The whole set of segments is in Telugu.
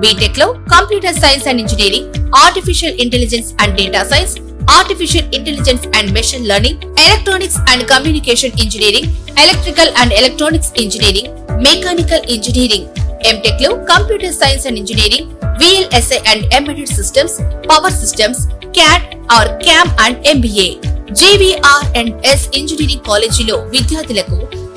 బీటెక్లో computer science and engineering artificial intelligence and data science artificial intelligence and machine learning electronics and communication engineering electrical and electronics engineering mechanical engineering ఎంటెక్లో computer science and engineering VLSI and embedded systems power systems CAD or CAM and MBA GVR and S engineering కాలేజీలో విద్యార్థులకు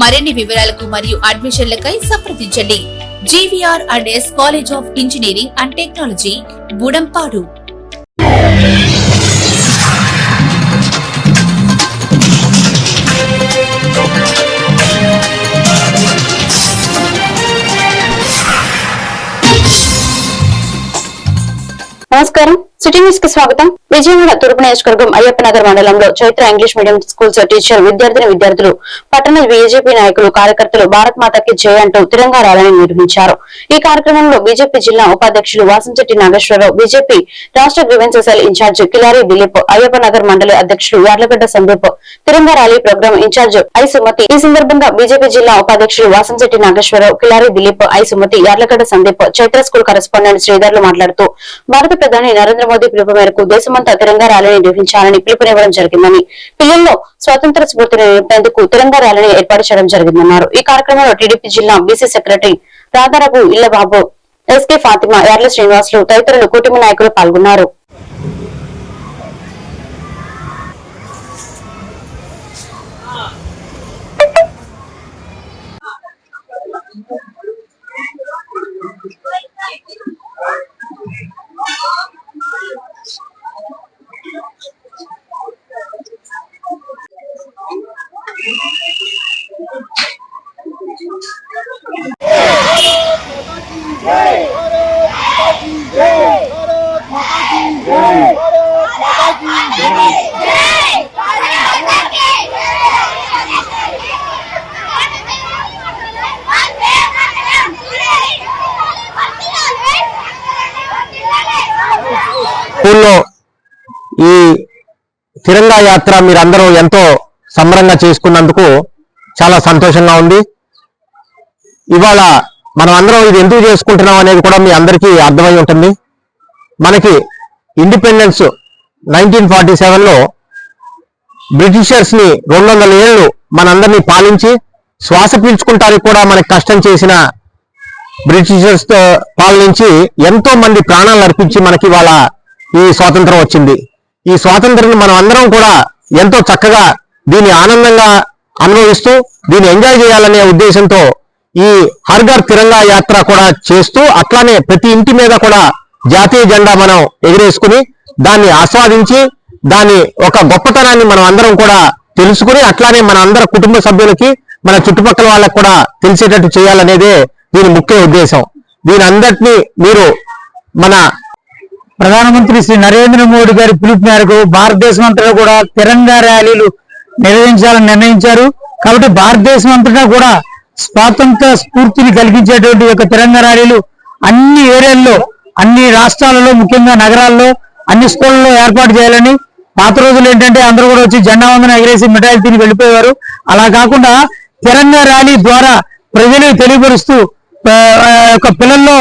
మరిన్ని వివరాలకు మరియు అడ్మిషన్లకై సంప్రదించండి. GVR and S college of engineering and technology Budampadu. City న్యూస్కి స్వాగతం. విజయవాడ తూర్పు నియోజకవర్గం అయ్యప్ప నగర్ మండలంలో Chaitra English medium schools teacher విద్యార్థిని విద్యార్థులు పట్టణ బీజేపీ నాయకులు కార్యకర్తలు భారత్ మాతకి జయ అంటూ తిరంగా ర్యాలీని నిర్వహించారు. ఈ కార్యక్రమంలో బీజేపీ జిల్లా ఉపాధ్యక్షులు వాసంశెట్టి నాగేశ్వరరావు బీజేపీ రాష్ట్ర grievance cell in charge Kilari Dilip Ayyappa Nagar మండలి అధ్యక్షులు Yarlagadda Sandeep Tiranga rally program in charge I Sumathi. ఈ సందర్భంగా బీజేపీ జిల్లా ఉపాధ్యక్షులు Vasamsetti Nageswara Rao Kilari Dilip I Sumathi Yarlagadda Sandeep Chaitra school correspondent శ్రీధర్లు మాట్లాడుతూ భారత ప్రధాని నరేంద్ర మోదీ పిలుపు మేరకు దేశమంతా తిరంగా ర్యాలీని నిర్వహించాలని పిలుపునివ్వడం జరిగిందని. పిల్లల్లో స్వాతంత్ర స్ఫూర్తిని నింపేందుకు తిరంగా ర్యాలీని ఏర్పాటు చేయడం జరిగిందన్నారు. ఈ కార్యక్రమంలో టీడీపీ జిల్లా BC secretary Radha Raghu Illababu SK Fatima Yarla Srinivasulu తదితరులు కూటమి నాయకులు పాల్గొన్నారు. స్కూల్లో ఈ తిరంగా యాత్ర మీరందరూ ఎంతో సంబరంగా చేసుకున్నందుకు చాలా సంతోషంగా ఉంది. ఇవాళ మనం అందరం ఇది ఎందుకు చేసుకుంటున్నాం అనేది కూడా మీ అందరికీ అర్థమై ఉంటుంది. మనకి ఇండిపెండెన్స్ నైన్టీన్ ఫార్టీ సెవెన్లో బ్రిటిషర్స్ని రెండు వందల ఏళ్ళు మనందరినీ పాలించి శ్వాస పీల్చుకుంటానికి కూడా మనకి కష్టం చేసిన బ్రిటిషర్స్తో పాలించి ఎంతో మంది ప్రాణాలు అర్పించి మనకి వాళ్ళ ఈ స్వాతంత్రం వచ్చింది. ఈ స్వాతంత్రాన్ని మనం అందరం కూడా ఎంతో చక్కగా దీన్ని ఆనందంగా అనుభవిస్తూ దీన్ని ఎంజాయ్ చేయాలనే ఉద్దేశంతో ఈ హర్ఘర్ తిరంగా యాత్ర కూడా చేస్తూ అట్లానే ప్రతి ఇంటి మీద కూడా జాతీయ జెండా మనం ఎగిరేసుకుని దాన్ని ఆస్వాదించి దాని ఒక గొప్పతనాన్ని మనం అందరం కూడా తెలుసుకుని అట్లానే మన అందరి కుటుంబ సభ్యులకి మన చుట్టుపక్కల వాళ్ళకి కూడా తెలిసేటట్టు చేయాలనేదే దీని ముఖ్య ఉద్దేశం. దీని అందరినీ మీరు మన ప్రధానమంత్రి శ్రీ నరేంద్ర మోడీ గారి పిలుపు మేరకు భారతదేశం అంతటా కూడా తిరంగా ర్యాలీలు నిర్వహించాలని నిర్ణయించారు. కాబట్టి భారతదేశం అంతటా కూడా స్వాతంత్ర స్ఫూర్తిని కలిగించేటువంటి యొక్క తెలంగాణ ర్యాలీలు అన్ని ఏరియాల్లో అన్ని రాష్ట్రాలలో ముఖ్యంగా నగరాల్లో అన్ని స్కూళ్ళలో ఏర్పాటు చేయాలని పాత రోజులు ఏంటంటే అందరూ కూడా వచ్చి జెండా వందన ఎగిరేసి మిఠాయిలు తిని వెళ్ళిపోయేవారు. అలా కాకుండా తిరంగా ర్యాలీ ద్వారా ప్రజలు తెలియపరుస్తూ ఒక యొక్క పిల్లల్లో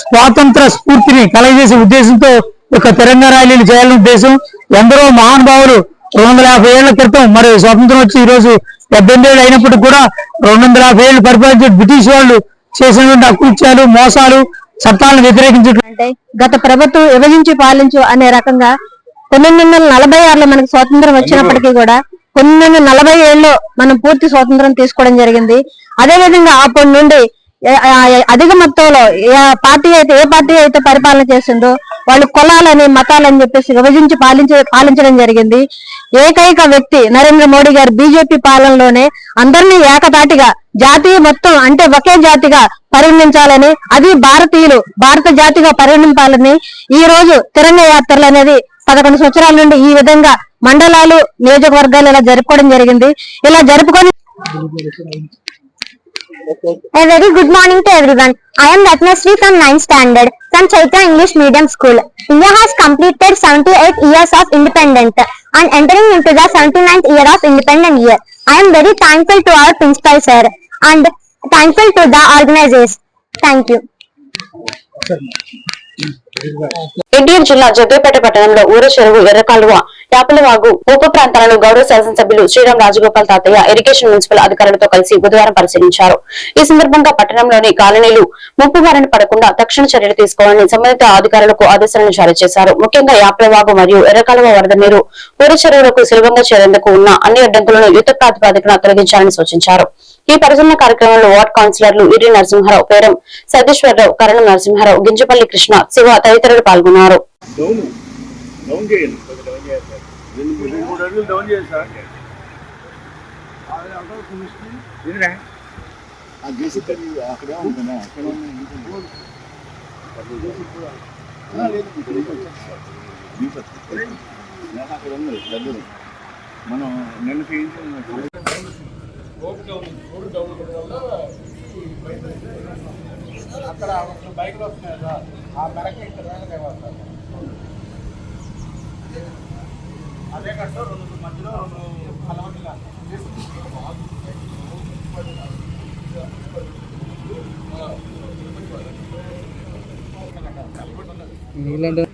స్వాతంత్ర స్ఫూర్తిని కలగజేసే ఉద్దేశంతో ఒక యొక్క తిరంగా ర్యాలీలు చేయాలనే ఉద్దేశం ఎందరో మహానుభావులు రెండు వందల యాభై ఏళ్ళ క్రితం మరి స్వాతంత్రం వచ్చి ఈ రోజు పద్దెనిమిది ఏళ్ళు అయినప్పటికీ కూడా రెండు వందల యాభై ఏళ్ళు పరిపాలించే బ్రిటిష్ వాళ్ళు చేసినటువంటి అకృత్యాలు మోసాలు చట్టాలను వ్యతిరేకించే అంటే గత ప్రభుత్వం విభజించి పాలించు అనే రకంగా పంతొమ్మిది వందల నలభై ఆరులో మనకు స్వాతంత్రం వచ్చినప్పటికీ కూడా పంతొమ్మిది వందల నలభై ఏడులో మనం పూర్తి స్వాతంత్రం తీసుకోవడం జరిగింది. అదే విధంగా అప్పటి నుండి అధిక మొత్తంలో ఏ పార్టీ అయితే ఏ పార్టీ అయితే పరిపాలన చేసిందో వాళ్ళు కులాలని మతాలని చెప్పేసి విభజించి పాలించ పాలించడం జరిగింది. ఏకైక వ్యక్తి నరేంద్ర మోడీ గారు బీజేపీ పాలనలోనే అందరినీ ఏకతాటిగా జాతీయ మొత్తం అంటే ఒకే జాతిగా పరిగణించాలని అది భారతీయులు భారత జాతిగా పరిగణింపాలని ఈ రోజు తిరంగ యాత్రలు అనేది పదకొండు సంవత్సరాల నుండి ఈ విధంగా మండలాలు నియోజకవర్గాలు ఇలా జరుపుకోవడం జరిగింది. ఇలా జరుపుకొని A very good morning to everyone. I am Ratnasri from 9th standard from Chaitra English Medium School. India has completed 78 years of independence and entering into the 79th year of independent year. I am very thankful to our principal sir and thankful to the organizers. Thank you. NTR జిల్లా జగ్గైపేట పట్టణంలో ఊర చెరువు ఎర్రకాలువ యాపలవాగు ఉప ప్రాంతాలను గౌరవ శాసనసభ్యులు శ్రీరామ్ రాజగోపాల్ తాతయ్య ఇరిగేషన్ మున్సిపల్ అధికారులతో కలిసి బుధవారం పరిశీలించారు. ఈ సందర్భంగా పట్టణంలోని కాలనీలు ముప్పు బారిన పడకుండా తక్షణ చర్యలు తీసుకోవాలని సంబంధిత అధికారులకు ఆదేశాలను జారీ చేశారు. ముఖ్యంగా యాపలవాగు మరియు ఎర్రకాలువ వరద నీరు ఊర చెరువులకు సులభంగా చేరేందుకు ఉన్న అన్ని అడ్డంకులను యుద్ధ ప్రాతిపాదికన తొలగించాలని సూచించారు. ఈ పరిశీలన కార్యక్రమంలో వార్డ్ కౌన్సిలర్లు ఇరి నరసింహారావు పేరం సతీశ్వరరావు కరణం నరసింహారావు గింజపల్లి కృష్ణ శివ తదితరులు పాల్గొన్నారు. డౌన్. డౌన్ చేయండి. రెండు డౌన్ మూడు అడుగులు డౌన్ చేయండి సార్ ఏంటరా? ఆ గేసి కది అక్కడే ఉంటుందా అక్కడ ఉంది. ఆ, లేదు, ఇక్కడ ఇక్కడ వచ్చేసి. దీపక్. కలవటిగా అక్కడ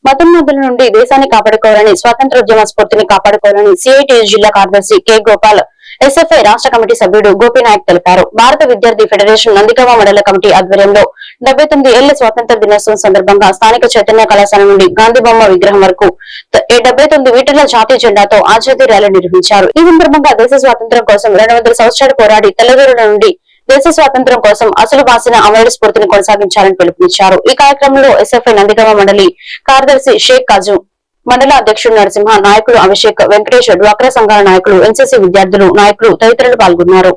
నిన్న చేయించిన నుండి దేశాన్ని కాపాడుకోవాలని స్వాతంత్రోద్యమ స్ఫూర్తిని కాపాడుకోవాలని సిఐటియు జిల్లా కార్యదర్శి కె. గోపాల్ ఎస్ఎఫ్ఐ రాష్ట్ర కమిటీ సభ్యుడు గోపీనాయక్ తెలిపారు. భారత విద్యార్థి ఫెడరేషన్ నందిగామ మండల కమిటీ ఆధ్వర్యంలో డెబ్బై తొమ్మిది ఏళ్ళ స్వాతంత్ర దినోత్సవం సందర్భంగా స్థానిక చైతన్య కళాశాల నుండి గాంధీ బొమ్మ విగ్రహం వరకు డెబ్బై తొమ్మిది మీటర్ల జాతీయ జెండాతో ఆజాదీ ర్యాలీ నిర్వహించారు. ఈ సందర్భంగా దేశ స్వాతంత్ర్యం కోసం రెండు సంవత్సరాలు పోరాడి తెల్లదొరుల నుండి దేశ స్వాతంత్ర్యం కోసం అసలు బాసిన అమరుడి స్ఫూర్తిని కొనసాగించాలని పిలుపునిచ్చారు. ఈ కార్యక్రమంలో ఎస్ఎఫ్ఐ నందిగామ మండలి కార్యదర్శి షేక్ కాజు మండల అధ్యక్షుడు నరసింహ నాయకులు అభిషేక్ వెంకటేష్ డ్వాక్రా సంఘాల నాయకులు ఎన్సీసీ విద్యార్థులు నాయకులు తదితరులు పాల్గొన్నారు.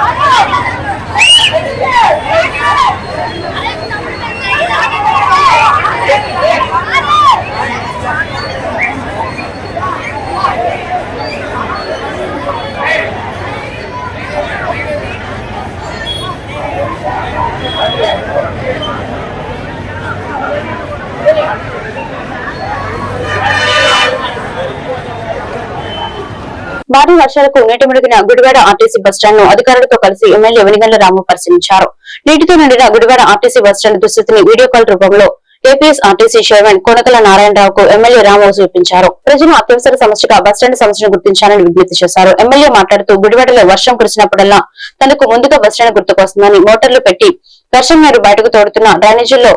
¡Vamos! భారీ వర్షాలకు నీటి మునిగిన గుడివాడ ఆర్టీసీ బస్టాండ్ను అధికారులతో కలిసి ఎమ్మెల్యే వెనిగండ్ల రాము పరిశీలించారు. నీటితో నిండిన గుడివాడ ఆర్టీసీ బస్టాండ్ దుస్థితిని వీడియో కాల్ రూపంలో ఏపీఎస్ ఆర్టీసీ చైర్మన్ కొనకల నారాయణరావుకు ఎమ్మెల్యే రాము చూపించారు ప్రజలు అత్యవసర సమస్యగా బస్టాండ్ సమస్యను గుర్తించాలని విజ్ఞప్తి చేశారు. ఎమ్మెల్యే మాట్లాడుతూ గుడివాడలో వర్షం కురిసినప్పుడల్లా తనకు ముందుగా బస్టాండ్ గుర్తుకొస్తుందని మోటార్లు పెట్టి వర్షం నీరు బయటకు తోడుతున్న డ్రైనేజీల్లో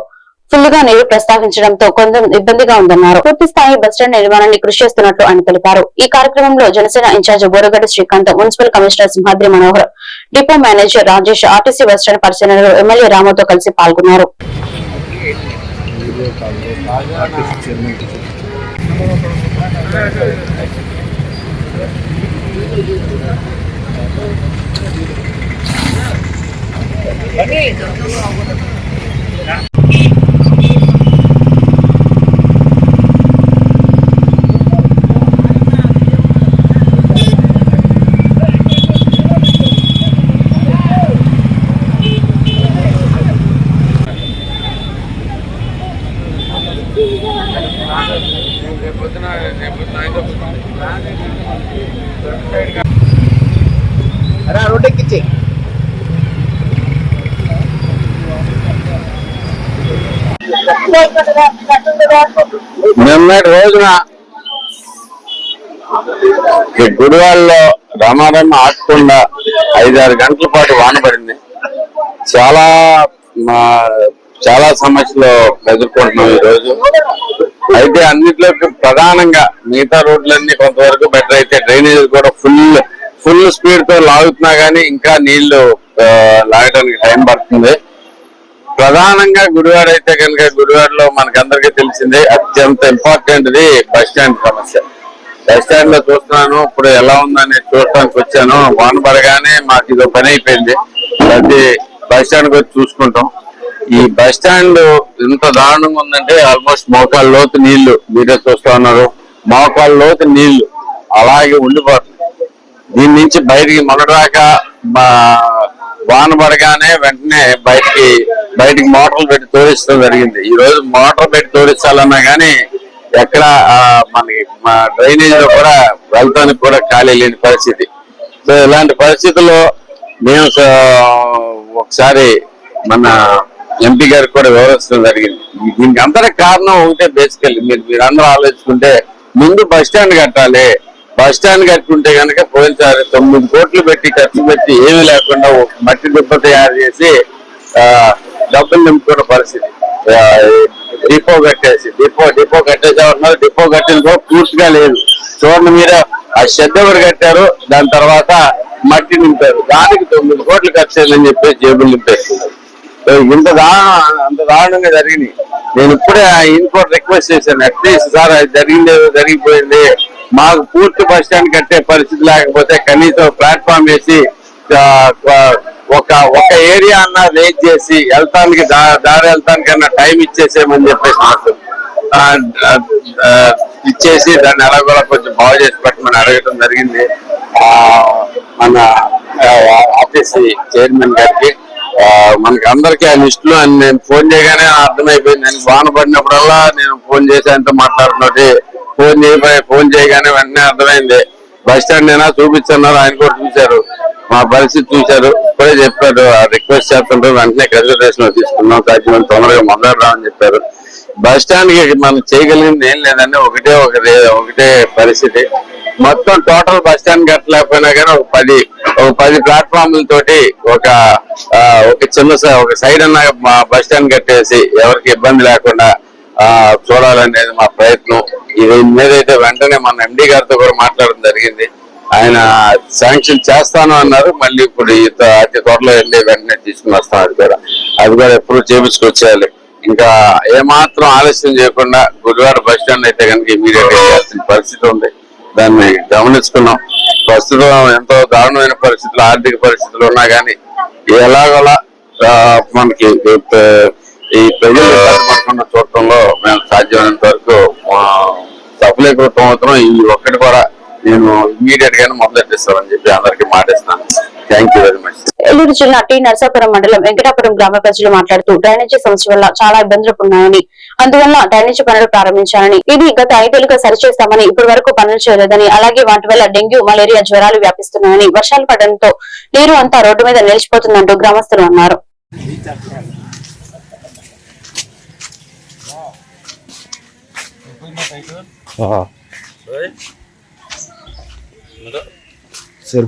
ఫుల్ నీరు ప్రస్తావించడంతో కొంచెం ఇబ్బందిగా ఉందన్నారు. పూర్తి స్థాయి బస్టాండ్ నిర్మాణాన్ని కృషి చేస్తున్నట్లు ఆయన తెలిపారు. ఈ కార్యక్రమంలో Janasena in charge Boragadda Srikanth municipal commissioner Simhadri Manohar depot manager Rajesh RTC bus stand పరిశీలనలో ఎమ్మెల్యే రామతో కలిసి పాల్గొన్నారు. నిన్నటి రోజున ఈ రమారమ్మ రామారామ ఆడకుండా ఐదారు గంటల పాటు వాన పడింది. చాలా మా చాలా సమస్యలు ఎదుర్కొంటున్నాం ఈరోజు రోజు. అయితే అన్నిట్లోకి ప్రధానంగా మిగతా రోడ్లన్నీ కొంతవరకు బెటర్ అయితే డ్రైనేజ్ కూడా ఫుల్ ఫుల్ స్పీడ్తో లాగుతున్నా గానీ ఇంకా నీళ్ళు లాగడానికి టైం పడుతుంది. ప్రధానంగా గుడివాడ అయితే కనుక గుడివాడలో మనకందరికీ తెలిసిందే అత్యంత ఇంపార్టెంట్ ది బస్ స్టాండ్ సమస్య. బస్ స్టాండ్లో చూస్తున్నాను ఇప్పుడు ఎలా ఉందని చూడటానికి వచ్చాను. వాన పడగానే మాకు ఇదో పని అయిపోయింది. ప్రతి బస్ స్టాండ్ వచ్చి చూసుకుంటాం. ఈ బస్ స్టాండ్ ఎంత దారుణంగా ఉందంటే ఆల్మోస్ట్ మోకాళ్ళ లోతు నీళ్ళు మీరే చూస్తా ఉన్నారు. మోకాళ్ళ లోతు నీళ్ళు అలాగే ఉండిపోతుంది దీని నుంచి బయటికి మొన్నదాకా మా వాన పడగానే వెంటనే బయటికి బయటికి మోటార్లు పెట్టి తోడించడం జరిగింది. ఈ రోజు మోటార్ పెట్టి తోడించాలన్నా కానీ ఎక్కడ మనకి మా డ్రైనేజ్లో కూడా వెళ్తానికి కూడా ఖాళీ లేని పరిస్థితి. సో ఇలాంటి పరిస్థితుల్లో మేము ఒకసారి మన ఎంపీ గారికి కూడా వివరించడం జరిగింది. దీనికి అంతటి కారణం ఒకటే బేసికల్లీ. మీరు మీరు అందరూ ఆలోచించుకుంటే ముందు బస్ స్టాండ్ కట్టాలి. బస్ స్టాండ్ కట్టుకుంటే కనుక పోయినసారి తొమ్మిది కోట్లు పెట్టి ఖర్చు పెట్టి ఏమీ లేకుండా మట్టి దిబ్బ తయారు చేసి డబ్బులు నింపుకున్న పరిస్థితి. డిపో కట్టేసి డిపో డిపో కట్టేసేవారు డిపో కట్టిన పూర్తిగా లేదు. చూడండి మీరు ఆ షెడ్ ఎవరు కట్టారు. దాని తర్వాత మట్టి నింపారు. దానికి తొమ్మిది కోట్లు ఖర్చు అయ్యిందని చెప్పి జేబులు నింపేస్తున్నారు. ఇంత దారుణం అంత దారుణంగా జరిగింది. నేను ఇప్పుడే ఆ కూడా రిక్వెస్ట్ చేశాను. అట్లీస్ట్ సార్ అది జరిగింది జరిగిపోయింది. మాకు పూర్తి బస్ స్టాండ్ కట్టే పరిస్థితి లేకపోతే కనీసం ప్లాట్ఫామ్ వేసి ఒక ఒక ఏరియా అన్న రేట్ చేసి వెళ్తానికి దా- దారి వెళ్తానికి అన్న టైం ఇచ్చేసేమని చెప్పేసి మాకు ఇచ్చేసి దాన్ని ఎలాగోలా కొంచెం బాగు చేసి పెట్టమని అడగటం జరిగింది. మన ఆఫీస్ చైర్మన్ గారికి మనకి అందరికీ ఆ లిస్ట్ అని నేను ఫోన్ చేయగానే అర్థమైపోయింది. నేను వాన పడినప్పుడల్లా నేను ఫోన్ చేసి ఆయనతో మాట్లాడుతున్నది ఫోన్ చేయబోయే ఫోన్ చేయగానే వెంటనే అర్థమైంది. బస్ స్టాండ్ అయినా చూపించన్నారు ఆయన కూడా చూశారు. మా పరిస్థితి చూశారు. ఇప్పుడే చెప్పారు రిక్వెస్ట్ చేస్తుంటారు వెంటనే కన్సల్టేషన్ తీసుకున్నాం. సాధ్యమైన తొందరగా మొదలరామని చెప్పారు. బస్ స్టాండ్కి మనం చేయగలిగింది ఏం లేదండి. ఒకటే ఒకటి ఒకటే పరిస్థితి. మొత్తం టోటల్ బస్ స్టాండ్ కట్టలేకపోయినా కానీ ఒక పది ఒక పది ప్లాట్ఫామ్ల తోటి ఒక ఒక చిన్న ఒక సైడ్ అన్న బస్ స్టాండ్ కట్టేసి ఎవరికి ఇబ్బంది లేకుండా చూడాలనేది మా ప్రయత్నం. ఇది మీద అయితే వెంటనే మన ఎండి గారితో కూడా మాట్లాడడం జరిగింది. ఆయన శాంక్షన్ చేస్తాను అన్నారు. మళ్ళీ ఇప్పుడు ఈత అతి త్వరలో వెళ్ళి వెంటనే తీసుకుని వస్తాను అది కూడా అది కూడా ఎప్పుడు చేపించుకొచ్చేయాలి. ఇంకా ఏమాత్రం ఆలస్యం చేయకుండా గురువారం బస్ స్టాండ్ అయితే కనుక ఇమీడియట్ చేయాల్సిన పరిస్థితి ఉంది. దాన్ని గమనించుకున్నాం. ప్రస్తుతం ఎంతో దారుణమైన పరిస్థితులు ఆర్థిక పరిస్థితులు ఉన్నా కానీ ఎలాగోలా మనకి ఈ- ప్రజలు ఇబ్బంది పడకుండా చూడటంలో మేము సాధ్యమైనంత వరకు సఫలీకృతం అవుతున్నాం. ఈ ఒక్కటి కూడా నేను ఇమీడియట్ గానే మొదలెట్టిస్తామని చెప్పి అందరికి మాటిస్తాను thank you very much Eluru జిల్లా టి నర్సాపురం మండలం వెంకటాపురం గ్రామ ప్రజలు మాట్లాడుతూ డ్రైనేజీ సమస్య వల్ల చాలా ఇబ్బందులు ఉన్నాయని అందువల్ల డ్రైనేజీ పనులు ప్రారంభించాలని ఇది గత ఐదేళ్ళుగా సరిచేస్తామని ఇప్పటి వరకు పనులు చేయలేదని అలాగే వాటి వల్ల డెంగ్యూ మలేరియా జ్వరాలు వ్యాపిస్తున్నాయని వర్షాలు పడడంతో నీరు అంతా రోడ్డు మీద నిలిచిపోతుందంటూ గ్రామస్తులు అన్నారు. Ser.